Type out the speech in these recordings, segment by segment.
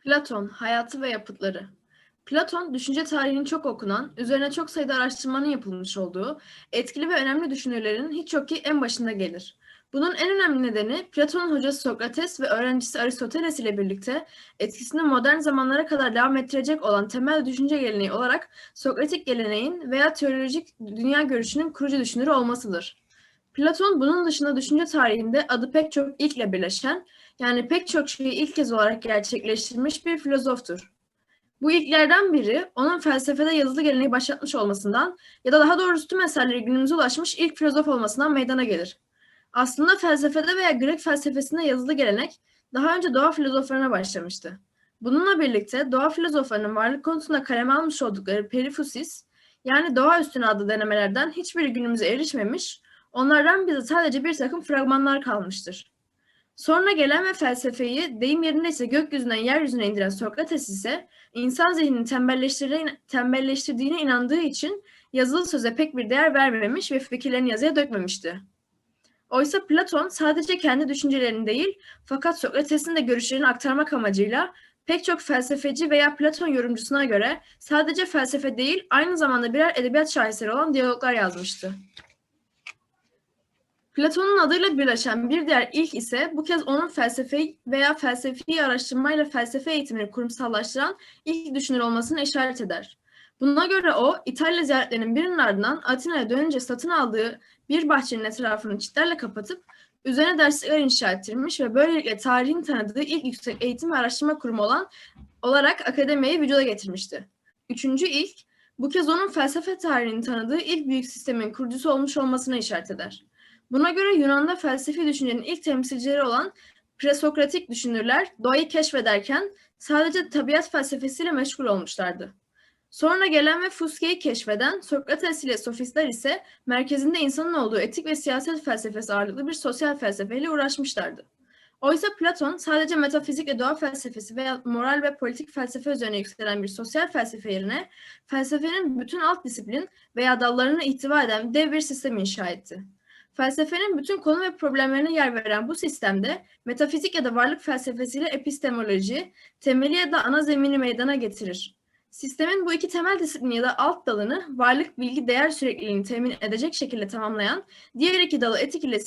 Platon, Hayatı ve Yapıtları Platon, düşünce tarihinin çok okunan, üzerine çok sayıda araştırmanın yapılmış olduğu, etkili ve önemli düşünürlerin hiç yok ki en başında gelir. Bunun en önemli nedeni Platon'un hocası Sokrates ve öğrencisi Aristoteles ile birlikte etkisini modern zamanlara kadar devam ettirecek olan temel düşünce geleneği olarak Sokratik geleneğin veya teolojik dünya görüşünün kurucu düşünürü olmasıdır. Platon bunun dışında düşünce tarihinde adı pek çok ilkle birleşen, yani pek çok şeyi ilk kez olarak gerçekleştirmiş bir filozoftur. Bu ilklerden biri onun felsefede yazılı geleneği başlatmış olmasından ya da daha doğrusu tüm eserleri günümüze ulaşmış ilk filozof olmasından meydana gelir. Aslında felsefede veya Grek felsefesinde yazılı gelenek daha önce doğa filozoflarına başlamıştı. Bununla birlikte doğa filozoflarının varlık konusunda kaleme almış oldukları perifusis, yani doğa üstüne adlı denemelerden hiçbiri günümüze erişmemiş, onlardan bize sadece bir takım fragmanlar kalmıştır. Sonra gelen ve felsefeyi deyim yerinde ise gökyüzünden yeryüzüne indiren Sokrates ise insan zihnini tembelleştirdiğine inandığı için yazılı söze pek bir değer vermemiş ve fikirlerini yazıya dökmemişti. Oysa Platon sadece kendi düşüncelerini değil fakat Sokrates'in de görüşlerini aktarmak amacıyla pek çok felsefeci veya Platon yorumcusuna göre sadece felsefe değil aynı zamanda birer edebiyat şaheseri olan diyaloglar yazmıştı. Platon'un adıyla birleşen bir diğer ilk ise bu kez onun felsefe veya felsefi araştırmayla felsefe eğitimini kurumsallaştıran ilk düşünür olmasını işaret eder. Buna göre o, İtalya ziyaretlerinin birinin ardından Atina'ya dönünce satın aldığı bir bahçenin etrafını çitlerle kapatıp üzerine derslikler inşa ettirmiş ve böylelikle tarihin tanıdığı ilk yüksek eğitim ve araştırma kurumu olan olarak akademiyi vücuda getirmişti. Üçüncü ilk, bu kez onun felsefe tarihinin tanıdığı ilk büyük sistemin kurucusu olmuş olmasına işaret eder. Buna göre Yunan'da felsefi düşüncenin ilk temsilcileri olan presokratik düşünürler doğayı keşfederken sadece tabiat felsefesiyle meşgul olmuşlardı. Sonra gelen ve fuskeyi keşfeden Sokrates ile sofistler ise merkezinde insanın olduğu etik ve siyaset felsefesi ağırlıklı bir sosyal felsefeyle uğraşmışlardı. Oysa Platon sadece metafizik ve doğa felsefesi veya moral ve politik felsefe üzerine yükselen bir sosyal felsefe yerine felsefenin bütün alt disiplin veya dallarını ihtiva eden dev bir sistem inşa etti. Felsefenin bütün konu ve problemlerine yer veren bu sistemde metafizik ya da varlık felsefesiyle epistemoloji temeli ya da ana zemini meydana getirir. Sistemin bu iki temel disiplini ya da alt dalını varlık, bilgi, değer sürekliliğini temin edecek şekilde tamamlayan diğer iki dalı etik ile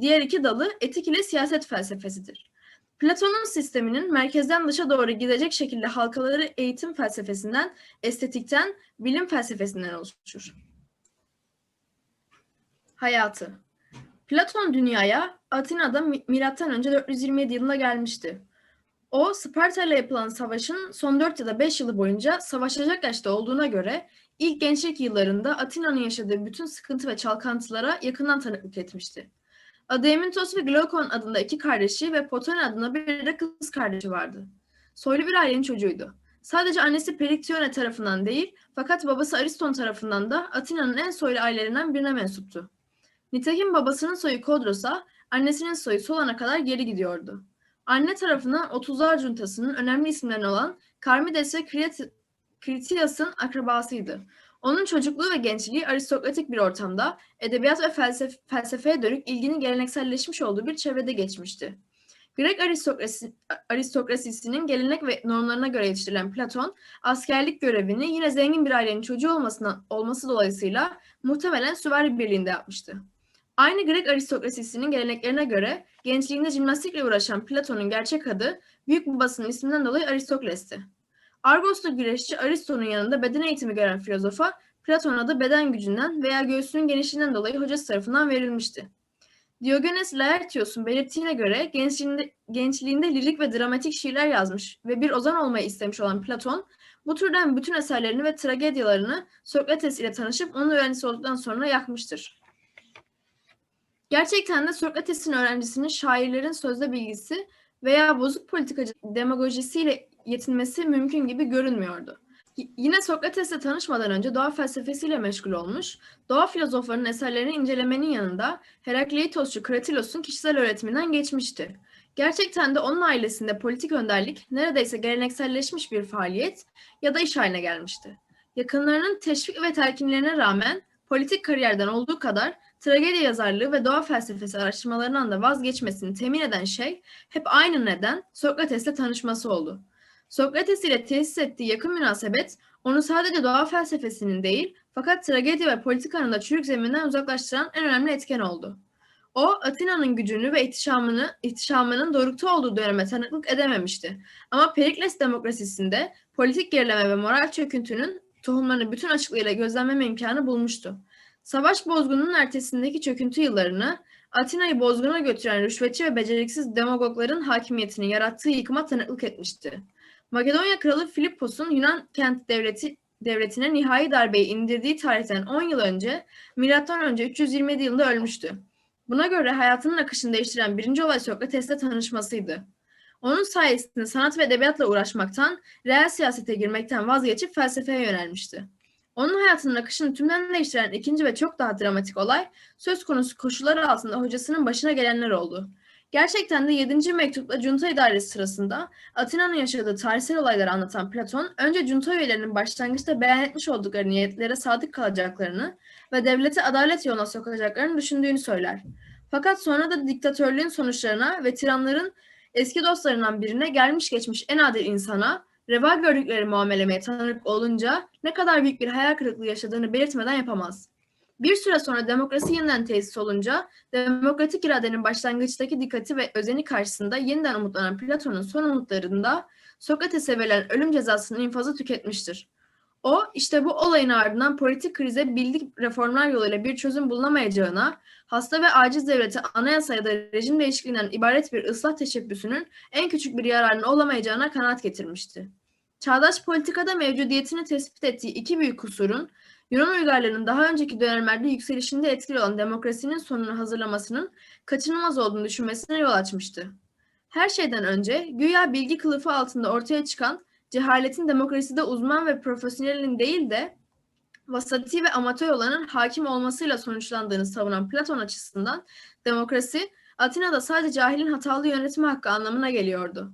diğer iki dalı etik ile siyaset felsefesidir. Platon'un sisteminin merkezden dışa doğru gidecek şekilde halkaları eğitim felsefesinden, estetikten, bilim felsefesinden oluşur. Hayatı Platon dünyaya Atina'da önce 427 yılında gelmişti. O Sparta ile yapılan savaşın son 4 ya da 5 yılı boyunca savaşacak yaşta olduğuna göre ilk gençlik yıllarında Atina'nın yaşadığı bütün sıkıntı ve çalkantılara yakından tanıklık etmişti. Adeimantos ve Glaukon adında iki kardeşi ve Potone adında bir de kız kardeşi vardı. Soylu bir ailenin çocuğuydu. Sadece annesi Periktione tarafından değil fakat babası Ariston tarafından da Atina'nın en soylu ailelerinden birine mensuptu. Nitekim babasının soyu Kodros'a, annesinin soyu Solan'a kadar geri gidiyordu. Anne tarafından 30'lar cuntasının önemli isimlerinden olan Karmides ve Kritias'ın akrabasıydı. Onun çocukluğu ve gençliği aristokratik bir ortamda edebiyat ve felsef felsefeye dönük ilginin gelenekselleşmiş olduğu bir çevrede geçmişti. Grek aristokrasi, aristokrasisinin gelenek ve normlarına göre yetiştirilen Platon, askerlik görevini yine zengin bir ailenin çocuğu olmasına, olması dolayısıyla muhtemelen süvari birliğinde yapmıştı. Aynı Grek aristokrasisinin geleneklerine göre gençliğinde jimnastikle uğraşan Platon'un gerçek adı büyük babasının isminden dolayı Aristokles'ti. Argoslu güreşçi Aristo'nun yanında beden eğitimi gören filozofa Platon adı beden gücünden veya göğsünün genişliğinden dolayı hocası tarafından verilmişti. Diogenes Laertios'un belirttiğine göre gençliğinde, gençliğinde lirik ve dramatik şiirler yazmış ve bir ozan olmayı istemiş olan Platon, bu türden bütün eserlerini ve tragedyalarını Sokrates ile tanışıp onun öğrencisi olduktan sonra yakmıştır. Gerçekten de Sokrates'in öğrencisinin şairlerin sözde bilgisi veya bozuk politikacı demagojisiyle yetinmesi mümkün gibi görünmüyordu. yine Sokrates'le tanışmadan önce doğa felsefesiyle meşgul olmuş, doğa filozoflarının eserlerini incelemenin yanında Herakleitosçu Kratilos'un kişisel öğretiminden geçmişti. Gerçekten de onun ailesinde politik önderlik neredeyse gelenekselleşmiş bir faaliyet ya da iş haline gelmişti. Yakınlarının teşvik ve telkinlerine rağmen politik kariyerden olduğu kadar tragedi yazarlığı ve doğa felsefesi araştırmalarından da vazgeçmesini temin eden şey hep aynı neden Sokrates'le tanışması oldu. Sokrates ile tesis ettiği yakın münasebet onu sadece doğa felsefesinin değil fakat tragedi ve politikanın da çürük zeminden uzaklaştıran en önemli etken oldu. O Atina'nın gücünü ve ihtişamını, ihtişamının dorukta olduğu döneme tanıklık edememişti. Ama Perikles demokrasisinde politik gerileme ve moral çöküntünün tohumlarını bütün açıklığıyla gözlemleme imkanı bulmuştu. Savaş bozgununun ertesindeki çöküntü yıllarını Atina'yı bozguna götüren rüşvetçi ve beceriksiz demagogların hakimiyetini yarattığı yıkıma tanıklık etmişti. Makedonya kralı Filippos'un Yunan kent devleti devletine nihai darbeyi indirdiği tarihten 10 yıl önce, önce 327 yılında ölmüştü. Buna göre hayatının akışını değiştiren birinci olay Sokrates'le tanışmasıydı. Onun sayesinde sanat ve edebiyatla uğraşmaktan, reel siyasete girmekten vazgeçip felsefeye yönelmişti. Onun hayatının akışını tümden değiştiren ikinci ve çok daha dramatik olay, söz konusu koşullar altında hocasının başına gelenler oldu. Gerçekten de 7. mektupla junta idaresi sırasında Atina'nın yaşadığı tarihsel olayları anlatan Platon, önce junta üyelerinin başlangıçta beyan etmiş oldukları niyetlere sadık kalacaklarını ve devleti adalet yoluna sokacaklarını düşündüğünü söyler. Fakat sonra da diktatörlüğün sonuçlarına ve tiranların eski dostlarından birine gelmiş geçmiş en adil insana reva gördükleri muamelemeye tanık olunca ne kadar büyük bir hayal kırıklığı yaşadığını belirtmeden yapamaz. Bir süre sonra demokrasi yeniden tesis olunca demokratik iradenin başlangıçtaki dikkati ve özeni karşısında yeniden umutlanan Platon'un son umutlarında Sokrates'e verilen ölüm cezasının infazı tüketmiştir. O işte bu olayın ardından politik krize bildik reformlar yoluyla bir çözüm bulunamayacağına, hasta ve aciz devlete anayasa ya da rejim değişikliğinden ibaret bir ıslah teşebbüsünün en küçük bir yararının olamayacağına kanaat getirmişti. Çağdaş politikada mevcudiyetini tespit ettiği iki büyük kusurun, Yunan uygarlığının daha önceki dönemlerde yükselişinde etkili olan demokrasinin sonunu hazırlamasının kaçınılmaz olduğunu düşünmesine yol açmıştı. Her şeyden önce güya bilgi kılıfı altında ortaya çıkan cehaletin demokraside uzman ve profesyonelin değil de vasati ve amatör olanın hakim olmasıyla sonuçlandığını savunan Platon açısından demokrasi Atina'da sadece cahilin hatalı yönetimi hakkı anlamına geliyordu.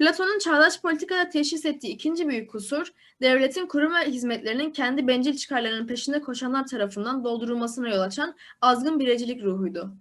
Platon'un çağdaş politikada teşhis ettiği ikinci büyük kusur, devletin kurum ve hizmetlerinin kendi bencil çıkarlarının peşinde koşanlar tarafından doldurulmasına yol açan azgın birecilik ruhuydu.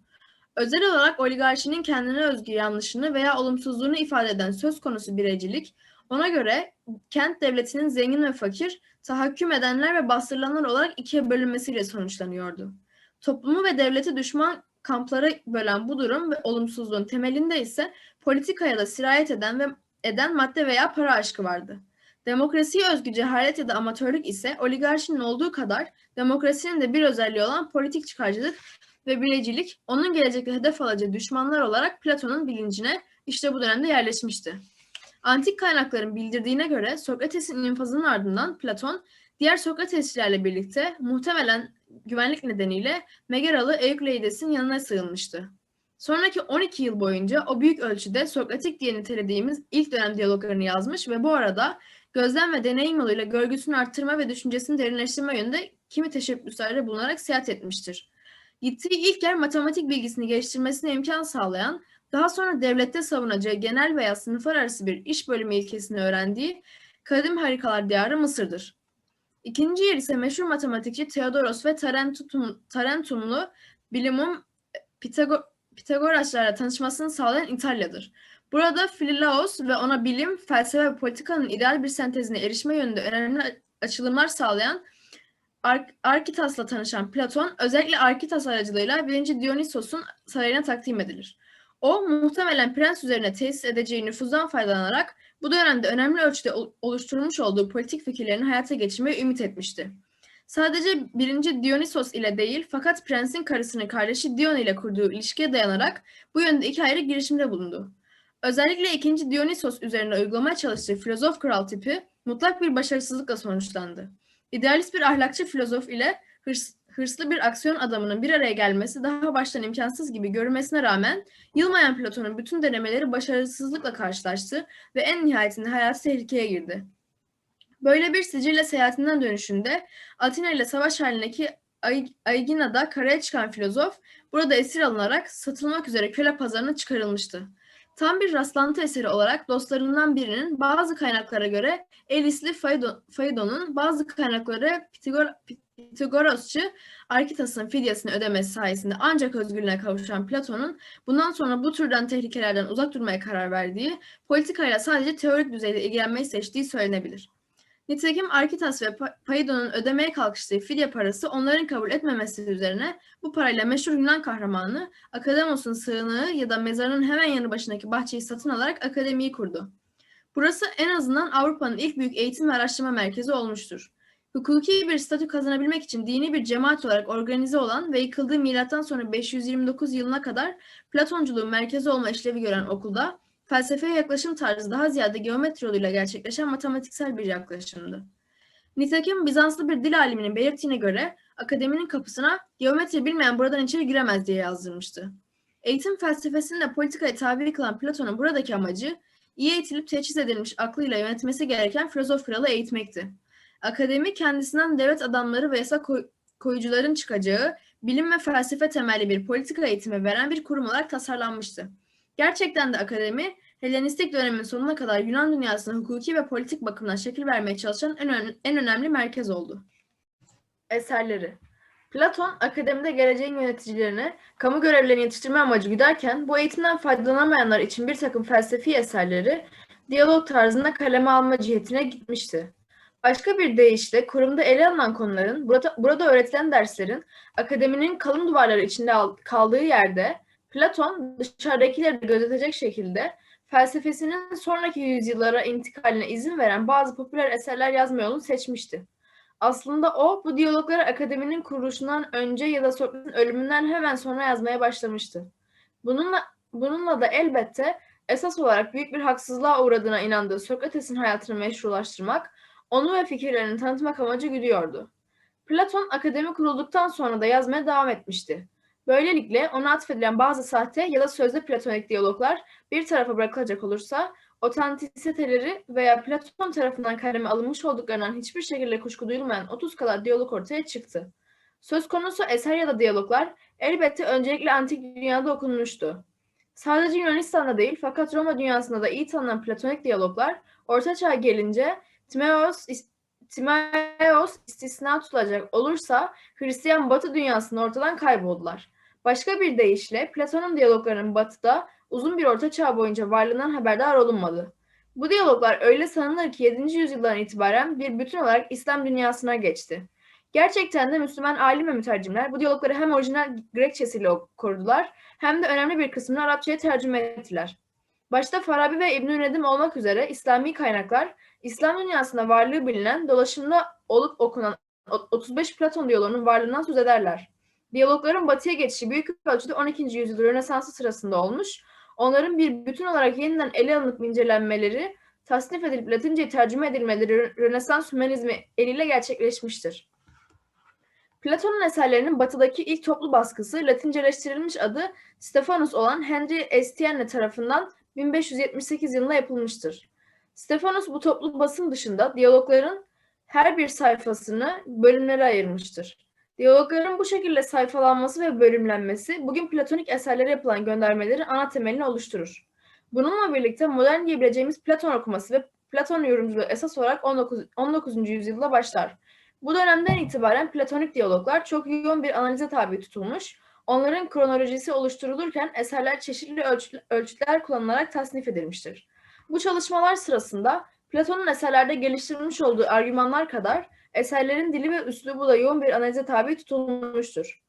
Özel olarak oligarşinin kendine özgü yanlışını veya olumsuzluğunu ifade eden söz konusu birecilik, ona göre kent devletinin zengin ve fakir, tahakküm edenler ve bastırılanlar olarak ikiye bölünmesiyle sonuçlanıyordu. Toplumu ve devleti düşman kamplara bölen bu durum ve olumsuzluğun temelinde ise politikaya da sirayet eden ve eden madde veya para aşkı vardı. Demokrasiye özgü cehalet ya da amatörlük ise oligarşinin olduğu kadar demokrasinin de bir özelliği olan politik çıkarcılık ve bilecilik onun gelecekte hedef alacağı düşmanlar olarak Platon'un bilincine işte bu dönemde yerleşmişti. Antik kaynakların bildirdiğine göre Sokrates'in infazının ardından Platon diğer Sokratesçilerle birlikte muhtemelen güvenlik nedeniyle Megaralı Eukleides'in yanına sığınmıştı. Sonraki 12 yıl boyunca o büyük ölçüde Sokratik diye nitelediğimiz ilk dönem diyaloglarını yazmış ve bu arada gözlem ve deneyim yoluyla görgüsünü arttırma ve düşüncesini derinleştirme yönünde kimi teşebbüslerde bulunarak seyahat etmiştir. Gittiği ilk yer matematik bilgisini geliştirmesine imkan sağlayan, daha sonra devlette savunacağı genel veya sınıflar arası bir iş bölümü ilkesini öğrendiği kadim harikalar diyarı Mısır'dır. İkinci yer ise meşhur matematikçi Theodoros ve Tarentum, Tarentumlu bilimum Pitagor, Pitagoraslarla tanışmasını sağlayan İtalya'dır. Burada Philolaos ve ona bilim, felsefe ve politikanın ideal bir sentezine erişme yönünde önemli açılımlar sağlayan Ar Arkitas'la tanışan Platon özellikle Arkitas aracılığıyla 1. Dionysos'un sarayına takdim edilir. O muhtemelen prens üzerine tesis edeceği nüfuzdan faydalanarak bu dönemde önemli ölçüde oluşturmuş olduğu politik fikirlerini hayata geçirmeyi ümit etmişti. Sadece birinci Dionysos ile değil fakat prensin karısının kardeşi Dion ile kurduğu ilişkiye dayanarak bu yönde iki ayrı girişimde bulundu. Özellikle ikinci Dionysos üzerine uygulamaya çalıştığı filozof kral tipi mutlak bir başarısızlıkla sonuçlandı. İdealist bir ahlakçı filozof ile hırs, hırslı bir aksiyon adamının bir araya gelmesi daha baştan imkansız gibi görünmesine rağmen yılmayan Platon'un bütün denemeleri başarısızlıkla karşılaştı ve en nihayetinde hayatı tehlikeye girdi. Böyle bir sicille seyahatinden dönüşünde Atina ile savaş halindeki Aygina'da karaya çıkan filozof burada esir alınarak satılmak üzere köle pazarına çıkarılmıştı. Tam bir rastlantı eseri olarak dostlarından birinin bazı kaynaklara göre Elisli Faydon'un bazı kaynaklara Pitagor, Pitagorosçu Arkitas'ın fidyasını ödemesi sayesinde ancak özgürlüğüne kavuşan Platon'un bundan sonra bu türden tehlikelerden uzak durmaya karar verdiği, politikayla sadece teorik düzeyde ilgilenmeyi seçtiği söylenebilir. Nitekim Arkitas ve Pa- Paidon'un ödemeye kalkıştığı fidye parası onların kabul etmemesi üzerine bu parayla meşhur Yunan kahramanı Akademos'un sığınağı ya da mezarının hemen yanı başındaki bahçeyi satın alarak akademiyi kurdu. Burası en azından Avrupa'nın ilk büyük eğitim ve araştırma merkezi olmuştur. Hukuki bir statü kazanabilmek için dini bir cemaat olarak organize olan ve yıkıldığı milattan sonra 529 yılına kadar Platonculuğun merkezi olma işlevi gören okulda felsefeye yaklaşım tarzı daha ziyade geometri yoluyla gerçekleşen matematiksel bir yaklaşımdı. Nitekim Bizanslı bir dil aliminin belirttiğine göre akademinin kapısına geometri bilmeyen buradan içeri giremez diye yazdırmıştı. Eğitim felsefesini de politikaya tabi kılan Platon'un buradaki amacı iyi eğitilip teçhiz edilmiş aklıyla yönetmesi gereken filozof kralı eğitmekti. Akademi kendisinden devlet adamları ve yasa koy- koyucuların çıkacağı bilim ve felsefe temelli bir politika eğitimi veren bir kurum olarak tasarlanmıştı. Gerçekten de akademi Helenistik dönemin sonuna kadar Yunan dünyasına hukuki ve politik bakımdan şekil vermeye çalışan en, ön- en önemli merkez oldu. Eserleri Platon, akademide geleceğin yöneticilerini, kamu görevlerini yetiştirme amacı güderken, bu eğitimden faydalanamayanlar için bir takım felsefi eserleri, diyalog tarzında kaleme alma cihetine gitmişti. Başka bir deyişle kurumda ele alınan konuların, burada, burada öğretilen derslerin, akademinin kalın duvarları içinde al- kaldığı yerde, Platon dışarıdakileri gözetecek şekilde felsefesinin sonraki yüzyıllara intikaline izin veren bazı popüler eserler yazma yolunu seçmişti. Aslında o bu diyalogları akademinin kuruluşundan önce ya da Sokrat'ın ölümünden hemen sonra yazmaya başlamıştı. Bununla, bununla da elbette esas olarak büyük bir haksızlığa uğradığına inandığı Sokrates'in hayatını meşrulaştırmak, onu ve fikirlerini tanıtmak amacı güdüyordu. Platon akademi kurulduktan sonra da yazmaya devam etmişti. Böylelikle ona atfedilen bazı sahte ya da sözde platonik diyaloglar bir tarafa bırakılacak olursa otantisiteleri veya Platon tarafından kaleme alınmış olduklarından hiçbir şekilde kuşku duyulmayan 30 kadar diyalog ortaya çıktı. Söz konusu eser ya da diyaloglar elbette öncelikle antik dünyada okunmuştu. Sadece Yunanistan'da değil fakat Roma dünyasında da iyi tanınan platonik diyaloglar Orta Çağ'a gelince Timaeus, Timaeus istisna tutulacak olursa Hristiyan Batı dünyasında ortadan kayboldular. Başka bir deyişle Platon'un diyaloglarının Batı'da uzun bir orta çağ boyunca varlığından haberdar olunmadı. Bu diyaloglar öyle sanılır ki 7. yüzyıldan itibaren bir bütün olarak İslam dünyasına geçti. Gerçekten de Müslüman alim ve mütercimler bu diyalogları hem orijinal Grekçesiyle korudular hem de önemli bir kısmını Arapçaya tercüme ettiler. Başta Farabi ve İbn-i Nedim olmak üzere İslami kaynaklar İslam dünyasında varlığı bilinen, dolaşımda olup okunan 35 Platon diyaloğunun varlığından söz ederler. Diyalogların batıya geçişi büyük ölçüde 12. yüzyıl Rönesansı sırasında olmuş, onların bir bütün olarak yeniden ele alınıp incelenmeleri, tasnif edilip Latince tercüme edilmeleri Rönesans Hümanizmi eliyle gerçekleşmiştir. Platon'un eserlerinin batıdaki ilk toplu baskısı Latinceleştirilmiş adı Stephanus olan Henry Estienne tarafından 1578 yılında yapılmıştır. Stephanus bu toplu basım dışında diyalogların her bir sayfasını bölümlere ayırmıştır. Diyalogların bu şekilde sayfalanması ve bölümlenmesi bugün platonik eserlere yapılan göndermelerin ana temelini oluşturur. Bununla birlikte modern diyebileceğimiz Platon okuması ve Platon yorumculuğu esas olarak 19. 19. yüzyılda başlar. Bu dönemden itibaren platonik diyaloglar çok yoğun bir analize tabi tutulmuş, onların kronolojisi oluşturulurken eserler çeşitli ölçütler kullanılarak tasnif edilmiştir. Bu çalışmalar sırasında Platon'un eserlerde geliştirilmiş olduğu argümanlar kadar eserlerin dili ve üslubu da yoğun bir analize tabi tutulmuştur.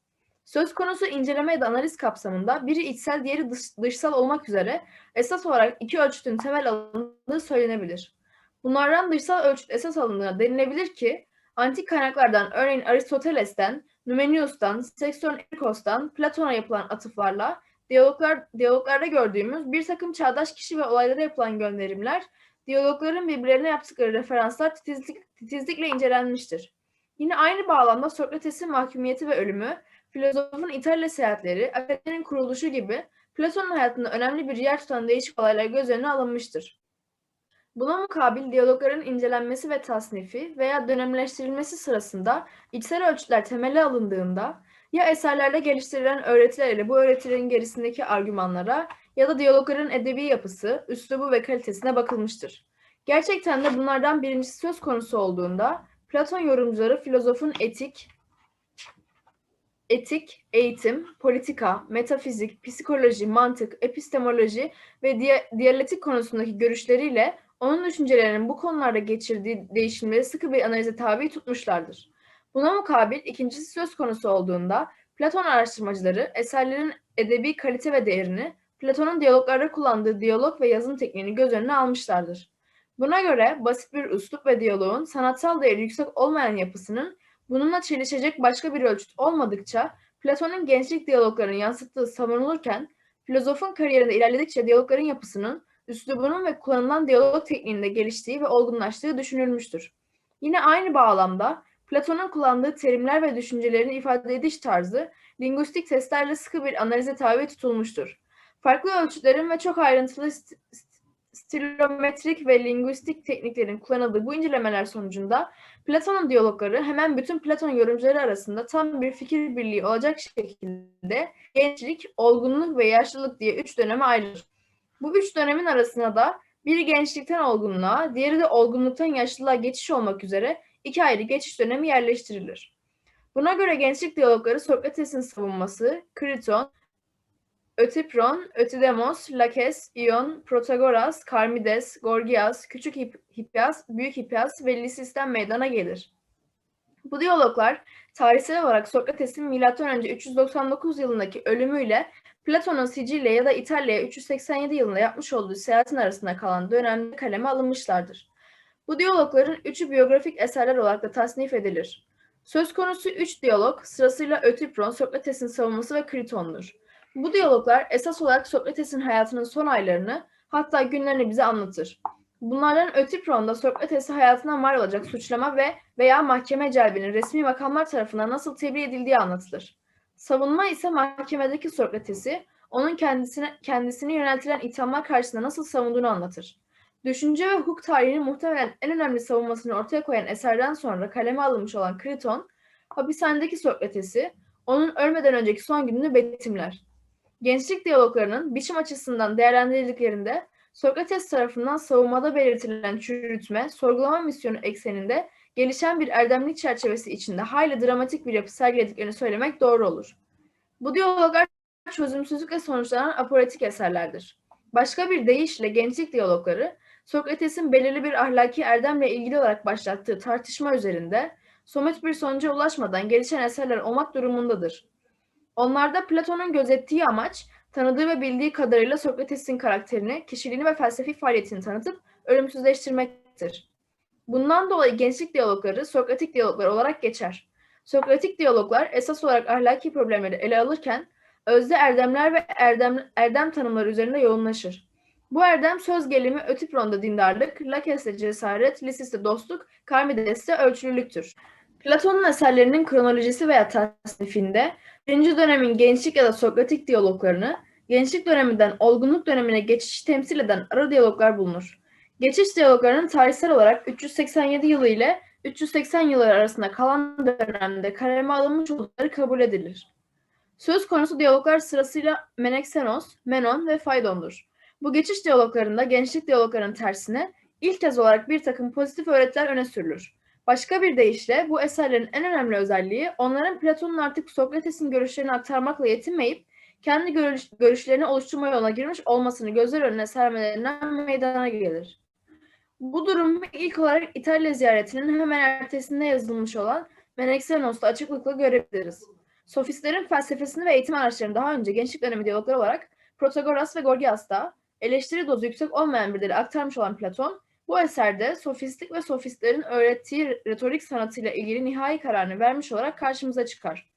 Söz konusu inceleme ya da analiz kapsamında biri içsel diğeri dış, dışsal olmak üzere esas olarak iki ölçütün temel alındığı söylenebilir. Bunlardan dışsal ölçüt esas alındığına denilebilir ki antik kaynaklardan örneğin Aristoteles'ten, Numenius'tan, Sexton Erikos'tan Platon'a yapılan atıflarla diyaloglar, diyaloglarda gördüğümüz bir takım çağdaş kişi ve olaylara yapılan gönderimler diyalogların birbirlerine yaptıkları referanslar titizlik, titizlikle incelenmiştir. Yine aynı bağlamda Sokrates'in mahkumiyeti ve ölümü, filozofun İtalya seyahatleri, akademinin kuruluşu gibi Platon'un hayatında önemli bir yer tutan değişik olaylar göz önüne alınmıştır. Buna mukabil diyalogların incelenmesi ve tasnifi veya dönemleştirilmesi sırasında içsel ölçütler temele alındığında ya eserlerde geliştirilen öğretiler ile bu öğretilerin gerisindeki argümanlara ya da diyalogların edebi yapısı, üslubu ve kalitesine bakılmıştır. Gerçekten de bunlardan birincisi söz konusu olduğunda Platon yorumcuları filozofun etik, etik, eğitim, politika, metafizik, psikoloji, mantık, epistemoloji ve diye, konusundaki görüşleriyle onun düşüncelerinin bu konularda geçirdiği değişimleri sıkı bir analize tabi tutmuşlardır. Buna mukabil ikincisi söz konusu olduğunda Platon araştırmacıları eserlerin edebi kalite ve değerini Platon'un diyaloglarda kullandığı diyalog ve yazım tekniğini göz önüne almışlardır. Buna göre basit bir üslup ve diyaloğun sanatsal değeri yüksek olmayan yapısının bununla çelişecek başka bir ölçüt olmadıkça Platon'un gençlik diyaloglarını yansıttığı savunulurken filozofun kariyerinde ilerledikçe diyalogların yapısının, üslubunun ve kullanılan diyalog tekniğinde geliştiği ve olgunlaştığı düşünülmüştür. Yine aynı bağlamda Platon'un kullandığı terimler ve düşüncelerini ifade ediş tarzı lingüistik testlerle sıkı bir analize tabi tutulmuştur. Farklı ölçütlerin ve çok ayrıntılı stilometrik ve lingüistik tekniklerin kullanıldığı bu incelemeler sonucunda Platon'un diyalogları hemen bütün Platon yorumcuları arasında tam bir fikir birliği olacak şekilde gençlik, olgunluk ve yaşlılık diye üç döneme ayrılır. Bu üç dönemin arasına da biri gençlikten olgunluğa, diğeri de olgunluktan yaşlılığa geçiş olmak üzere iki ayrı geçiş dönemi yerleştirilir. Buna göre gençlik diyalogları Sokrates'in savunması, Kriton, Ötipron, Ötidemos, Lakes, Ion, Protagoras, Karmides, Gorgias, Küçük Hippias, Büyük Hippias ve Lisis'ten meydana gelir. Bu diyaloglar tarihsel olarak Sokrates'in M.Ö. 399 yılındaki ölümüyle Platon'un Sicilya ya da İtalya'ya 387 yılında yapmış olduğu seyahatin arasında kalan dönemde kaleme alınmışlardır. Bu diyalogların üçü biyografik eserler olarak da tasnif edilir. Söz konusu üç diyalog sırasıyla Ötipron, Sokrates'in savunması ve Kriton'dur. Bu diyaloglar esas olarak Sokrates'in hayatının son aylarını hatta günlerini bize anlatır. Bunlardan Ötipron'da Sokrates'i hayatından var olacak suçlama ve veya mahkeme celbinin resmi makamlar tarafından nasıl tebliğ edildiği anlatılır. Savunma ise mahkemedeki Sokrates'i onun kendisine kendisine yöneltilen ithamlar karşısında nasıl savunduğunu anlatır. Düşünce ve hukuk tarihinin muhtemelen en önemli savunmasını ortaya koyan eserden sonra kaleme alınmış olan Kriton, hapishanedeki Sokrates'i onun ölmeden önceki son gününü betimler. Gençlik diyaloglarının biçim açısından değerlendirildiklerinde Sokrates tarafından savunmada belirtilen çürütme, sorgulama misyonu ekseninde gelişen bir erdemlik çerçevesi içinde hayli dramatik bir yapı sergilediklerini söylemek doğru olur. Bu diyaloglar çözümsüzlükle sonuçlanan apolitik eserlerdir. Başka bir deyişle gençlik diyalogları, Sokrates'in belirli bir ahlaki erdemle ilgili olarak başlattığı tartışma üzerinde somut bir sonuca ulaşmadan gelişen eserler olmak durumundadır. Onlarda Platon'un gözettiği amaç, tanıdığı ve bildiği kadarıyla Sokrates'in karakterini, kişiliğini ve felsefi faaliyetini tanıtıp ölümsüzleştirmektir. Bundan dolayı gençlik diyalogları Sokratik diyaloglar olarak geçer. Sokratik diyaloglar esas olarak ahlaki problemleri ele alırken özde erdemler ve erdem, erdem tanımları üzerinde yoğunlaşır. Bu erdem söz gelimi Ötipron'da dindarlık, Lakes'te cesaret, Lisis'te dostluk, Karmides'te ölçülülüktür. Platon'un eserlerinin kronolojisi veya tasnifinde birinci dönemin gençlik ya da Sokratik diyaloglarını, gençlik döneminden olgunluk dönemine geçiş temsil eden ara diyaloglar bulunur. Geçiş diyaloglarının tarihsel olarak 387 yılı ile 380 yılları arasında kalan dönemde kaleme alınmış oldukları kabul edilir. Söz konusu diyaloglar sırasıyla Menexenos, Menon ve Phaidon'dur. Bu geçiş diyaloglarında gençlik diyaloglarının tersine ilk kez olarak bir takım pozitif öğretiler öne sürülür. Başka bir deyişle bu eserlerin en önemli özelliği onların Platon'un artık Sokrates'in görüşlerini aktarmakla yetinmeyip kendi görüş, görüşlerini oluşturma yoluna girmiş olmasını gözler önüne sermelerinden meydana gelir. Bu durum ilk olarak İtalya ziyaretinin hemen ertesinde yazılmış olan Menexenos'ta açıklıkla görebiliriz. Sofistlerin felsefesini ve eğitim araçlarını daha önce gençlik dönemi diyalogları olarak Protagoras ve Gorgias'ta eleştiri dozu yüksek olmayan bir dili aktarmış olan Platon, bu eserde sofistlik ve sofistlerin öğrettiği retorik sanatıyla ilgili nihai kararını vermiş olarak karşımıza çıkar.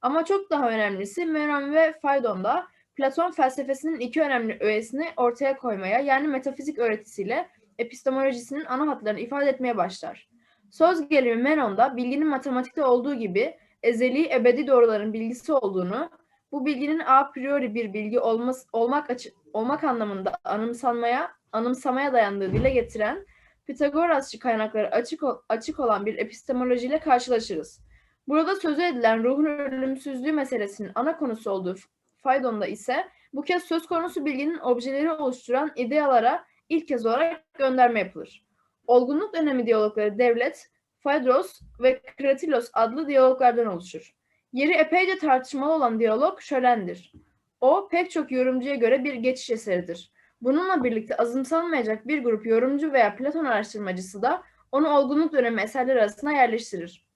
Ama çok daha önemlisi Menon ve Phaidon'da Platon felsefesinin iki önemli öğesini ortaya koymaya yani metafizik öğretisiyle epistemolojisinin ana hatlarını ifade etmeye başlar. Söz gelimi Menon'da bilginin matematikte olduğu gibi ezeli ebedi doğruların bilgisi olduğunu, bu bilginin a priori bir bilgi olması, olmak, olmak anlamında anımsanmaya, anımsamaya dayandığı dile getiren Pitagorasçı kaynakları açık, açık olan bir epistemolojiyle karşılaşırız. Burada sözü edilen ruhun ölümsüzlüğü meselesinin ana konusu olduğu Faydon'da ise bu kez söz konusu bilginin objeleri oluşturan idealara ilk kez olarak gönderme yapılır. Olgunluk dönemi diyalogları devlet, Phaedros ve Kratilos adlı diyaloglardan oluşur. Yeri epeyce tartışmalı olan diyalog şölendir. O pek çok yorumcuya göre bir geçiş eseridir. Bununla birlikte azımsanmayacak bir grup yorumcu veya Platon araştırmacısı da onu olgunluk dönemi eserleri arasına yerleştirir.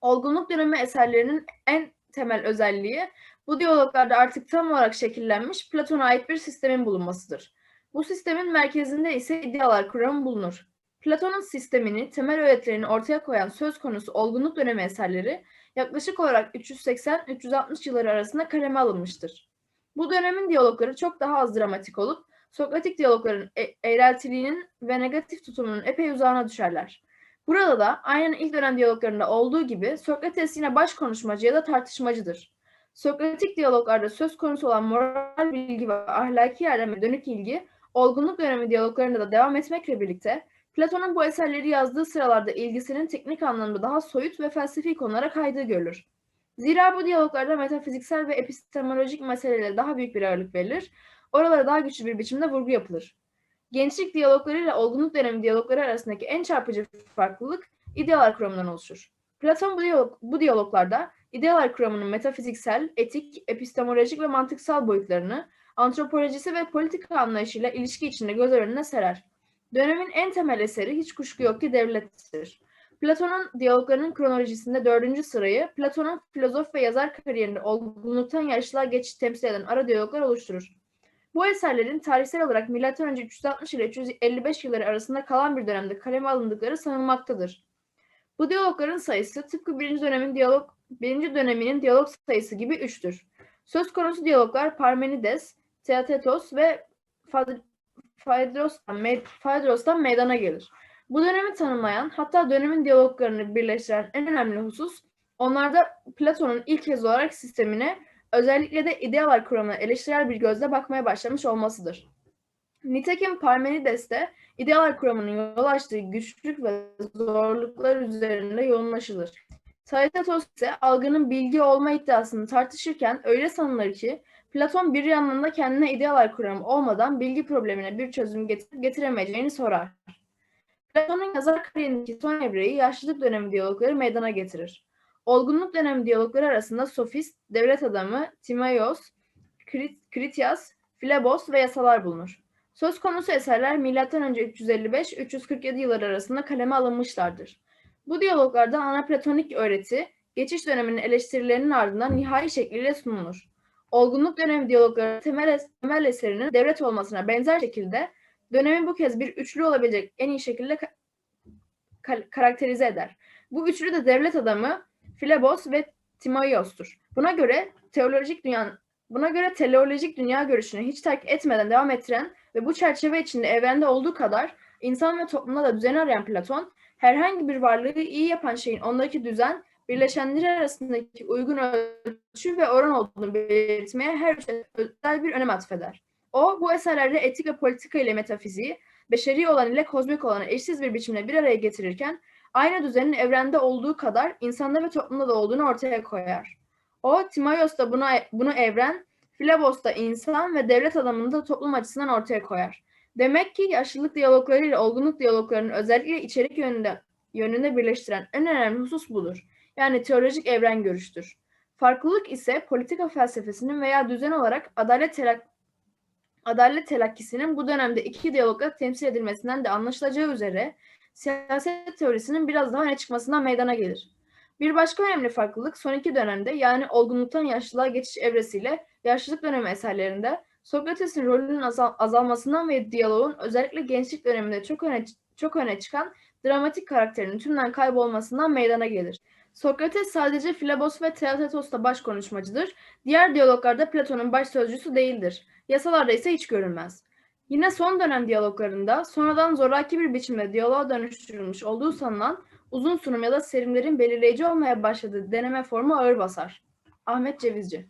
Olgunluk dönemi eserlerinin en temel özelliği bu diyaloglarda artık tam olarak şekillenmiş Platon'a ait bir sistemin bulunmasıdır. Bu sistemin merkezinde ise idealar kuramı bulunur. Platon'un sistemini, temel öğretilerini ortaya koyan söz konusu olgunluk dönemi eserleri yaklaşık olarak 380-360 yılları arasında kaleme alınmıştır. Bu dönemin diyalogları çok daha az dramatik olup Sokratik diyalogların e- eğreltiliğinin ve negatif tutumunun epey uzağına düşerler. Burada da aynen ilk dönem diyaloglarında olduğu gibi Sokrates yine baş konuşmacı ya da tartışmacıdır. Sokratik diyaloglarda söz konusu olan moral bilgi ve ahlaki erdeme dönük ilgi, olgunluk dönemi diyaloglarında da devam etmekle birlikte Platon'un bu eserleri yazdığı sıralarda ilgisinin teknik anlamda daha soyut ve felsefi konulara kaydığı görülür. Zira bu diyaloglarda metafiziksel ve epistemolojik meselelere daha büyük bir ağırlık verilir, oralara daha güçlü bir biçimde vurgu yapılır. Gençlik diyalogları ile olgunluk dönemi diyalogları arasındaki en çarpıcı farklılık idealar kuramından oluşur. Platon bu, diyalog, bu diyaloglarda idealar kuramının metafiziksel, etik, epistemolojik ve mantıksal boyutlarını antropolojisi ve politika anlayışıyla ilişki içinde göz önüne serer. Dönemin en temel eseri hiç kuşku yok ki devlettir. Platon'un diyaloglarının kronolojisinde dördüncü sırayı Platon'un filozof ve yazar kariyerinde olgunluktan yaşlılığa geçiş temsil eden ara diyaloglar oluşturur. Bu eserlerin tarihsel olarak M.Ö. 360 ile 355 yılları arasında kalan bir dönemde kaleme alındıkları sanılmaktadır. Bu diyalogların sayısı tıpkı birinci dönemin diyalog birinci döneminin diyalog sayısı gibi üçtür. Söz konusu diyaloglar Parmenides, Theaetetos ve Phaedros'tan, me meydana gelir. Bu dönemi tanımlayan, hatta dönemin diyaloglarını birleştiren en önemli husus, onlarda Platon'un ilk kez olarak sistemine, özellikle de idealar kuramına eleştirel bir gözle bakmaya başlamış olmasıdır. Nitekim Parmenides'te idealar kuramının yol açtığı güçlük ve zorluklar üzerinde yoğunlaşılır. Taitetos ise algının bilgi olma iddiasını tartışırken öyle sanılır ki Platon bir yandan da kendine idealar kuramı olmadan bilgi problemine bir çözüm getiremeyeceğini sorar. Platon'un yazar kariyerindeki son evreyi yaşlılık dönemi diyalogları meydana getirir. Olgunluk dönemi diyalogları arasında sofist, devlet adamı, Timaios, Krit Kritias, Filebos ve yasalar bulunur. Söz konusu eserler M.Ö. 355-347 yılları arasında kaleme alınmışlardır. Bu diyaloglarda ana platonik öğreti, geçiş döneminin eleştirilerinin ardından nihai şekliyle sunulur. Olgunluk dönemi diyalogları temel, temel eserinin devlet olmasına benzer şekilde dönemi bu kez bir üçlü olabilecek en iyi şekilde ka karakterize eder. Bu üçlü de devlet adamı Filebos ve Timaios'tur. Buna göre teolojik dünya buna göre teleolojik dünya görüşünü hiç terk etmeden devam ettiren ve bu çerçeve içinde evrende olduğu kadar insan ve toplumda da düzen arayan Platon, herhangi bir varlığı iyi yapan şeyin ondaki düzen, birleşenleri arasındaki uygun ölçü ve oran olduğunu belirtmeye her şey özel bir önem atfeder. O, bu eserlerde etik ve politika ile metafiziği, beşeri olan ile kozmik olanı eşsiz bir biçimde bir araya getirirken, aynı düzenin evrende olduğu kadar insanda ve toplumda da olduğunu ortaya koyar. O, Timaios da buna, bunu evren, Filebos da insan ve devlet adamını da toplum açısından ortaya koyar. Demek ki yaşlılık diyalogları ile olgunluk diyaloglarının özellikle içerik yönünde, yönünde birleştiren en önemli husus budur. Yani teolojik evren görüştür. Farklılık ise politika felsefesinin veya düzen olarak adalet telak adalet telakkisinin bu dönemde iki diyalogla temsil edilmesinden de anlaşılacağı üzere siyaset teorisinin biraz daha öne çıkmasından meydana gelir. Bir başka önemli farklılık son iki dönemde yani olgunluktan yaşlılığa geçiş evresiyle yaşlılık dönemi eserlerinde Sokrates'in rolünün azal azalmasından ve diyaloğun özellikle gençlik döneminde çok öne, çok öne çıkan dramatik karakterinin tümden kaybolmasından meydana gelir. Sokrates sadece Filebos ve Theaetetos'ta baş konuşmacıdır. Diğer diyaloglarda Platon'un baş sözcüsü değildir. Yasalarda ise hiç görülmez. Yine son dönem diyaloglarında sonradan zoraki bir biçimde diyaloğa dönüştürülmüş olduğu sanılan uzun sunum ya da serimlerin belirleyici olmaya başladığı deneme formu ağır basar. Ahmet Cevizci